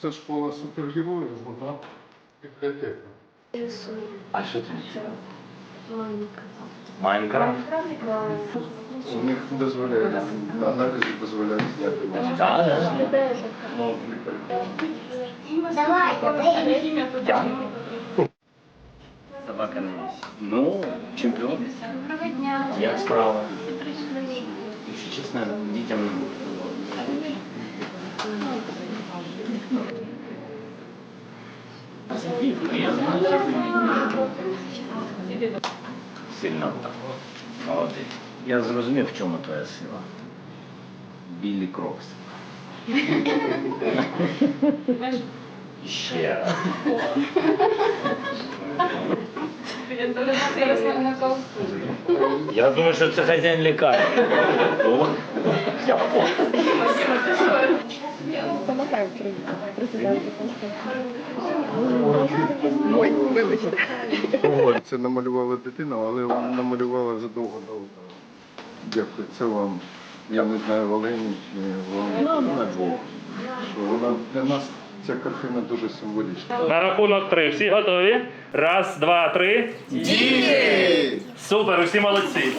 Це школа супергероїв, вона бібліотека. А що це? Майнкрафт? У них дозволяють, аналізи дозволяють зняти. Так, так. Я? Собака не є. Ну, чемпіон. Як справа? Якщо чесно, дітям Сильно. Молодець. Я зрозумів, в чому твоя сила. Білі крокси. Ще раз. Я думаю, що це хазяїн лікарні. О, я Понял. Це намалювала дитина, але вона намалювала задовго до. Дякую, це вам. Я не знаю, Олені чи вам. Що вона для нас ця картина дуже символічна. На рахунок три. Всі готові? Раз, два, три. Діти! Супер, усі молодці.